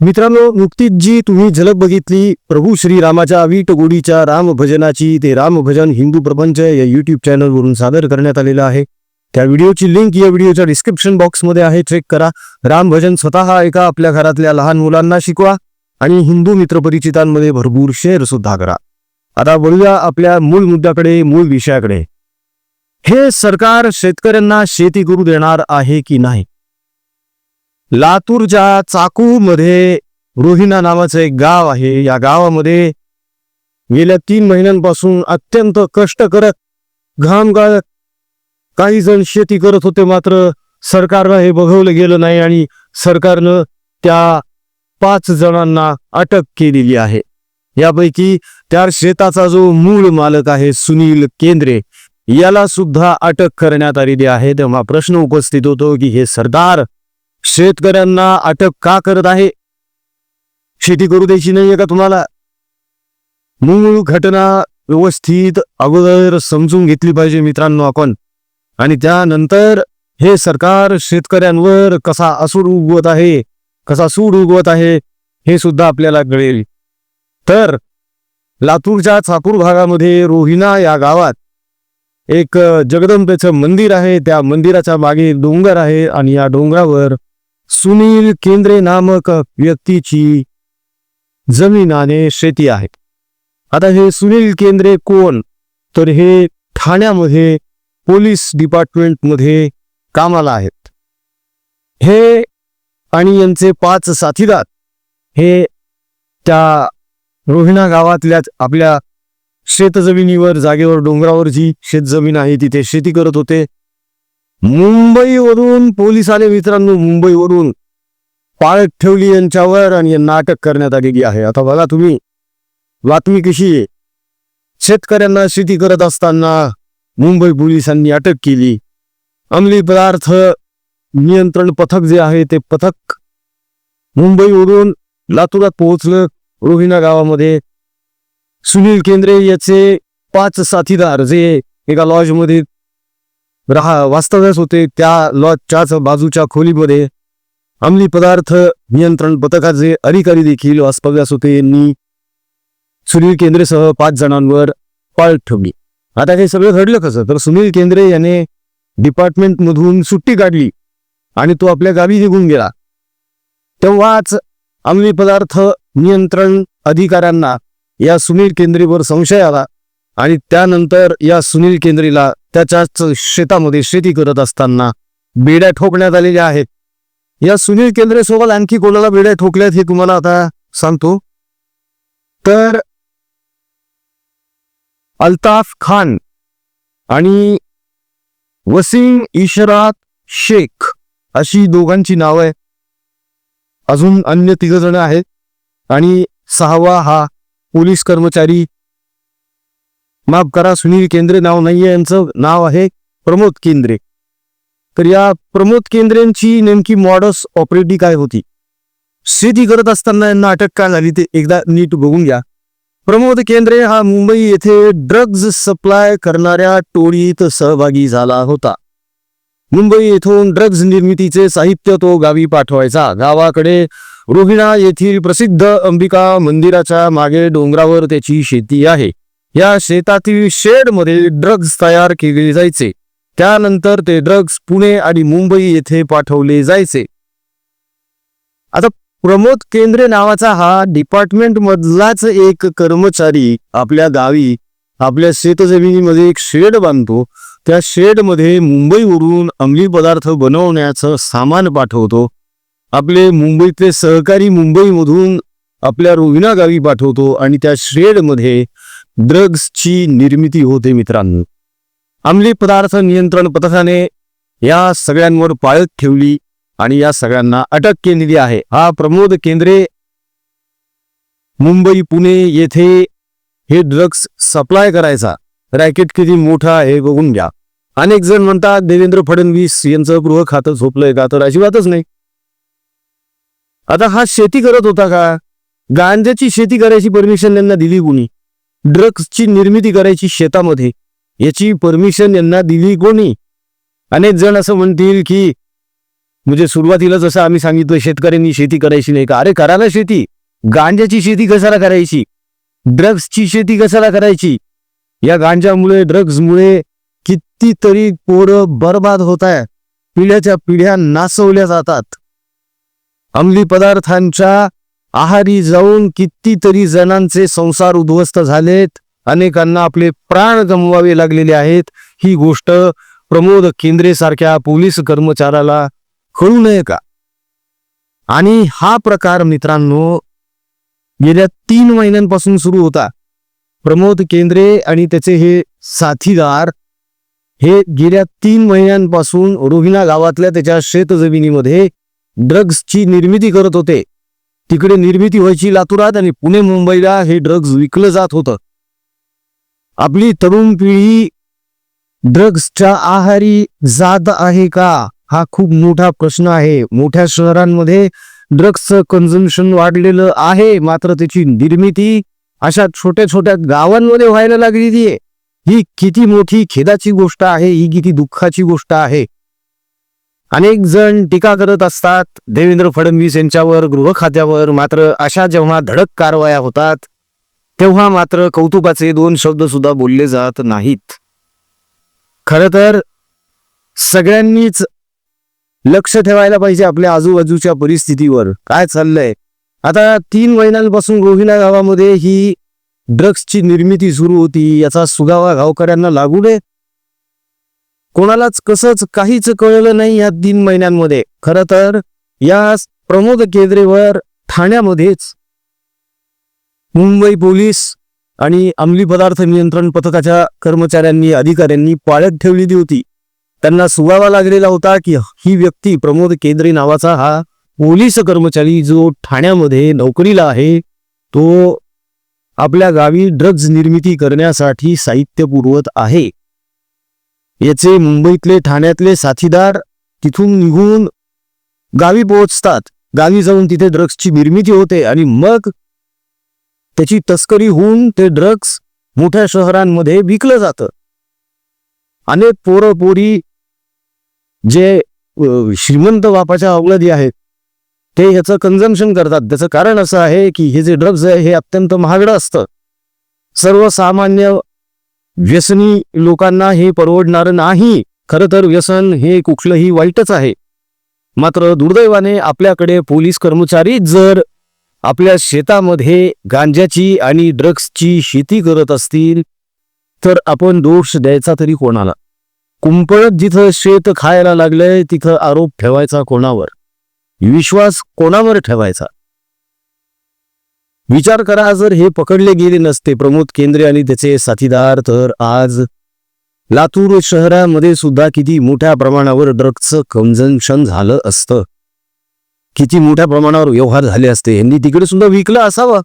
मित्रांनो नुकतीच जी तुम्ही झलक बघितली प्रभू श्रीरामाच्या अवीट गोडीच्या रामभजनाची ते रामभजन हिंदू प्रपंच या युट्यूब चॅनलवरून सादर करण्यात आलेलं आहे. त्या व्हिडिओची लिंक या व्हिडिओच्या डिस्क्रिप्शन बॉक्समध्ये आहे. चेक करा. रामभजन स्वतः ऐका आपल्या घरातल्या लहान मुलांना शिकवा आणि हिंदू मित्रपरिचितांमध्ये भरपूर शेअर सुद्धा करा. आता बोलूया आपल्या मूळ मुद्द्याकडे मूळ विषयाकडे. हे सरकार शेतकऱ्यांना शेती करू देणार आहे की नाही? लातूरच्या चाकूमध्ये रोहिणा नावाचं एक गाव आहे. या गावामध्ये गेल्या तीन महिन्यांपासून अत्यंत कष्ट करत घाम गाळत काही जण शेती करत होते मात्र सरकारनं हे बघवलं गेलं नाही आणि सरकारनं त्या पाच जणांना अटक केलेली आहे. यापैकी त्या शेताचा जो मूळ मालक आहे सुनील केंद्रे याला सुद्धा अटक करण्यात आलेली आहे. तेव्हा प्रश्न उपस्थित होतो की हे सरदार शेतकऱ्यांना अटक का करत आहे? शेती करू द्यायची नाहीये का तुम्हाला? मूळ घटना व्यवस्थित अगोदर समजून घेतली पाहिजे मित्रांनो आपण. आणि त्यानंतर हे सरकार शेतकऱ्यांवर कसा असूड उगवत आहे कसा सूड उगवत आहे हे सुद्धा आपल्याला कळेल. तर लातूरच्या चाकूर भागामध्ये रोहिणा या गावात एक जगदंबेचं मंदिर आहे. त्या मंदिराच्या मागे डोंगर आहे आणि या डोंगरावर सुनील केंद्रे नामक व्यक्तीची जमीनाने शेती आहे. आता हे सुनील केंद्रे कोण? तर हे ठाण्यामध्ये पोलीस डिपार्टमेंटमध्ये कामाला आहेत. हे आणि यांचे पाच साथीदार हे त्या रोहिणा गावातल्या आपल्या शेतजमिनीवर जागेवर डोंगरावर जी शेतजमीन आहे तिथे शेती करत होते. मुंबईवरून पोलीस आले मित्रांनो मुंबईवरून पाळत ठेवली यांच्यावर आणि यांना अटक करण्यात आलेली आहे. आता बघा तुम्ही. बातमी कशी आहे? शेतकऱ्यांना शेती करत असताना मुंबई पोलिसांनी अटक केली. अंमली पदार्थ नियंत्रण पथक जे आहे ते पथक मुंबईवरून लातूरात पोहोचलं. रोहिणा गावामध्ये. सुनील केंद्रे याचे पाच साथीदार जे एका लॉजमध्ये राहा वास्तव्यास होते त्या लॉजच्याच बाजूच्या खोलीमध्ये. अंमली पदार्थ नियंत्रण पथकाचे अधिकारी देखील वास्तव्यास होते. यांनी सुनील केंद्रेसह पाच जणांवर पाळ ठेवली आता हे सगळं घडलं कसं? तर सुनील केंद्रे याने डिपार्टमेंटमधून सुट्टी काढली आणि तो आपल्या गावी निघून गेला. तेव्हाच अंमली पदार्थ नियंत्रण अधिकाऱ्यांना या सुनील केंद्रेवर संशय आला. आणि त्यानंतर या सुनील केंद्रीला त्याच्याच शेतामध्ये शेती करत असताना बेड्या ठोकण्यात आलेल्या आहेत. या सुनील केंद्रे सोबत आणखी कोणाला बेड्या ठोकल्यात हे तुम्हाला आता सांगतो. तर अल्ताफ खान आणि वसीम इशरात शेख अशी दोघांची नावं आहे अजून अन्य तिघ जण आहेत आणि सहावा हा पोलीस कर्मचारी माफ करा सुनील केंद्रे नाव नाहीये यांचं नाव आहे प्रमोद केंद्रे. तर या प्रमोद केंद्रेंची नेमकी मॉडस ऑपरेटी काय होती? शेती करत असताना यांना अटक काय झाली ते एकदा नीट बघून घ्या. प्रमोद केंद्रे हा मुंबई येथे ड्रग्ज सप्लाय करणाऱ्या टोळीत सहभागी झाला होता. मुंबई येथून ड्रग्ज निर्मितीचे साहित्य तो गावी पाठवायचा. गावाकडे रोहिणा येथील प्रसिद्ध अंबिका मंदिराच्या मागे डोंगरावर त्याची शेती आहे. या शेतातील शेडमध्ये ड्रग्ज तयार केले जायचे. त्यानंतर ते ड्रग्ज पुणे आणि मुंबई येथे पाठवले जायचे. आता प्रमोद केंद्रे नावाचा हा डिपार्टमेंट मधलाच एक कर्मचारी आपल्या गावी आपल्या शेतजमिनीमध्ये एक शेड बांधतो. त्या शेडमध्ये मुंबईवरून अंमली पदार्थ बनवण्याचं सामान पाठवतो. आपले मुंबईतले सहकारी मुंबईमधून आपल्या रोहिणा गावी पाठवतो आणि त्या शेडमध्ये ड्रग्सची निर्मिती होते मित्रांनो. अंमली पदार्थ नियंत्रण पथकाने या सगळ्यांवर पाळत ठेवली आणि या सगळ्यांना अटक केलेली आहे. हा प्रमोद केंद्रे मुंबई पुणे येथे हे ड्रग्स सप्लाय करायचा. रॅकेट किती मोठा आहे बघून घ्या. अनेक जण म्हणतात देवेंद्र फडणवीस यांचं गृह खातं झोपलंय का? तर अजिबातच नाही. आता हा शेती करत होता का? गांजाची शेती करायची परमिशन त्यांना दिली कोणी? ड्रग्सची निर्मिती करायची शेतामध्ये याची परमिशन यांना दिली कोणी? अनेक जण असं म्हणतील की म्हणजे सुरुवातीला जसं आम्ही सांगितलं शेतकऱ्यांनी शेती करायची नाही का? अरे करा ना शेती. गांजाची शेती कशाला करायची? ड्रग्सची शेती कशाला करायची? या गांजामुळे ड्रग्जमुळे कितीतरी पोरं बर्बाद होत आहे पिढ्याच्या पिढ्या नासवल्या जातात. अंमली पदार्थांच्या आहारी जाऊन कितीतरी जणांचे संसार उद्ध्वस्त झालेत. अनेकांना आपले प्राण गमवावे लागलेले आहेत. ही गोष्ट प्रमोद केंद्रे सारख्या पोलीस कर्मचाऱ्याला कळू नये का? आणि हा प्रकार मित्रांनो गेल्या तीन महिन्यांपासून सुरू होता. प्रमोद केंद्रे आणि त्याचे हे साथीदार हे गेल्या तीन महिन्यांपासून रोहिणा गावातल्या त्याच्या शेतजमिनीमध्ये ड्रग्सची निर्मिती करत होते. तिकडे निर्मिती व्हायची लातुरात आणि पुणे मुंबईला हे ड्रग्ज विकलं जात होतं. आपली तरुण पिढी ड्रग्सच्या आहारी जात आहे का? हा खूप मोठा प्रश्न आहे. मोठ्या शहरांमध्ये ड्रग्सचं कन्झम्पन वाढलेलं आहे. मात्र त्याची निर्मिती अशा छोट्या छोट्या गावांमध्ये व्हायला लागलेली आहे. ही किती मोठी खेदाची गोष्ट आहे. ही किती दुःखाची गोष्ट आहे. अनेक जण टीका करत असतात देवेंद्र फडणवीस यांच्यावर गृह खात्यावर मात्र अशा जेव्हा धडक कारवाया होतात तेव्हा मात्र कौतुकाचे दोन शब्द सुद्धा बोलले जात नाहीत. खर तर सगळ्यांनीच लक्ष ठेवायला पाहिजे आपल्या आजूबाजूच्या परिस्थितीवर. काय चाललंय? आता तीन महिन्यांपासून रोहिणा गावामध्ये ही ड्रग्सची निर्मिती सुरू होती याचा सुगावा गावकऱ्यांना लागू नये कोणालाच कसंच काहीच कळलं नाही या तीन महिन्यांमध्ये. खर तर या प्रमोद केंद्रेवर ठाण्यामध्येच मुंबई पोलीस आणि अंमली पदार्थ नियंत्रण पथकाच्या कर्मचाऱ्यांनी अधिकाऱ्यांनी पाळत ठेवलेली होती. त्यांना सुगावा लागलेला होता की ही व्यक्ती प्रमोद केंद्रे नावाचा हा पोलीस कर्मचारी जो ठाण्यामध्ये नोकरीला आहे तो आपल्या गावी ड्रग्ज निर्मिती करण्यासाठी साहित्य पुरवत आहे. याचे मुंबईतले ठाण्यातले साथीदार तिथून निघून गावी पोहोचतात. गावी जाऊन तिथे ड्रग्सची निर्मिती होते आणि मग त्याची तस्करी होऊन ते ड्रग्स मोठ्या शहरांमध्ये विकलं जातं. अनेक पोरं पोरी जे श्रीमंत बापाच्या अवलदी आहेत ते ह्याचं कन्झम्पन करतात. त्याचं कारण असं आहे की हे जे ड्रग्ज आहे हे अत्यंत महागडं असतं. सर्वसामान्य व्यसनी लोकांना हे परवडणारं नाही. खरं तर व्यसन हे कुठलंही वाईटच आहे. मात्र दुर्दैवाने आपल्याकडे पोलीस कर्मचारी जर आपल्या शेतामध्ये गांजाची आणि ड्रग्सची शेती करत असतील तर आपण दोष द्यायचा तरी कोणाला? कुंपळत जिथं शेत खायला लागलंय तिथं आरोप ठेवायचा कोणावर? विश्वास कोणावर ठेवायचा? विचार करा जर हे पकडले गेले नसते प्रमोद केंद्रे आणि त्याचे साथीदार तर आज लातूर शहरामध्ये सुद्धा किती मोठ्या प्रमाणावर ड्रग्जचं कन्झम्पशन झालं असतं. किती मोठ्या प्रमाणावर व्यवहार झाले असते. यांनी तिकडे सुद्धा विकलं असावं.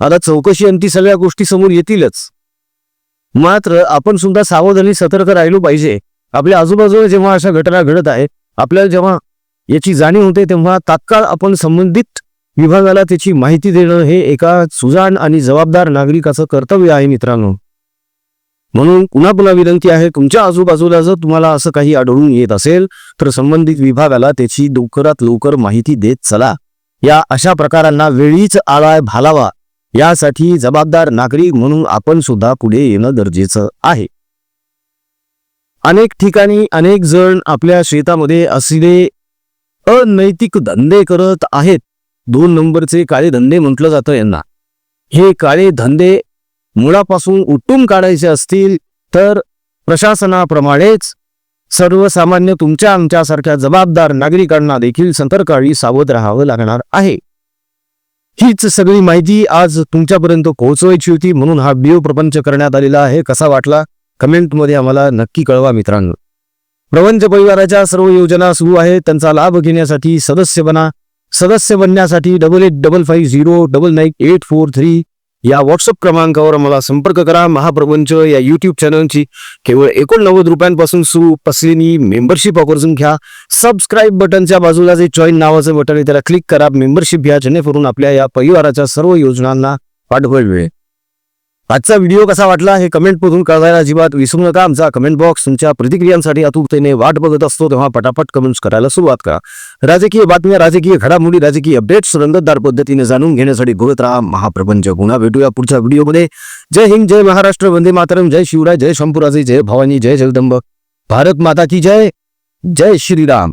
आता चौकशी अंती सगळ्या गोष्टी समोर येतीलच. मात्र आपण सुद्धा सावध आणि सतर्क राहिलो पाहिजे. आपल्या आजूबाजूला जेव्हा अशा घटना घडत आहेत आपल्याला जेव्हा याची जाणीव होते तेव्हा तात्काळ आपण संबंधित विभागाला त्याची माहिती देणं हे एका सुजाण आणि जबाबदार नागरिकाचं कर्तव्य आहे मित्रांनो. म्हणून पुन्हा पुन्हा विनंती आहे तुमच्या आजूबाजूला जर तुम्हाला असं काही आढळून येत असेल तर संबंधित विभागाला त्याची लवकरात लवकर माहिती देत चला. या अशा प्रकारांना वेळीच आळाय भालावा यासाठी जबाबदार नागरिक म्हणून आपण सुद्धा पुढे येणं गरजेचं आहे. अनेक ठिकाणी अनेक जण आपल्या शेतामध्ये असले अनैतिक धंदे करत आहेत. दोन नंबरचे काळे धंदे म्हटलं जातं यांना. हे काळे धंदे मुळापासून उठून काढायचे असतील तर प्रशासनाप्रमाणेच सर्वसामान्य तुमच्या आमच्यासारख्या जबाबदार नागरिकांना देखील सतर्काळी सावध राहावं लागणार आहे. हीच सगळी माहिती आज तुमच्यापर्यंत पोहोचवायची होती म्हणून हा बिओ प्रपंच करण्यात आलेला आहे. कसा वाटला? कमेंटमध्ये आम्हाला नक्की कळवा मित्रांनो. प्रपंच परिवाराच्या सर्व योजना सुरू आहेत. त्यांचा लाभ घेण्यासाठी सदस्य बना. सदस्य बनण्यासाठी double eight double five zero double nine eight four three या व्हॉट्सअप क्रमांकावर मला संपर्क करा. महाप्रपंच या युट्यूब चॅनलची केवळ एकोणनव्वद रुपयांपासून सुरू. असलेली मेंबरशिप आवर्जून घ्या. सबस्क्राईब बटनच्या बाजूला जे जॉईन नावाचं बटन आहे त्याला क्लिक करा. मेंबरशिप घ्या जेणेकरून आपल्या या परिवाराच्या सर्व योजनांना पाठबळ मिळेल. आजचा व्हिडिओ कसा वाटला हे कमेंट मधून कळायला अजिबात विसरू नका. आमचा कमेंट बॉक्स तुमच्या प्रतिक्रियांसाठी आतुरतेने वाट बघत असतो तेव्हा पटापट कमेंट्स करायला सुरुवात करा. राजकीय बातम्या राजकीय घडामोडी राजकीय अपडेट्स रंगतदार पद्धतीने जाणून घेण्यासाठी घोळत राहा महाप्रपंच पुन्हा भेटूया पुढच्या व्हिडिओमध्ये. जय हिंद जय महाराष्ट्र वंदे मातरम जय शिवराय जय शंभूराजे जय भवानी जय जगदंब. भारत माता की जय. जय श्रीराम.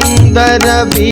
सुंदर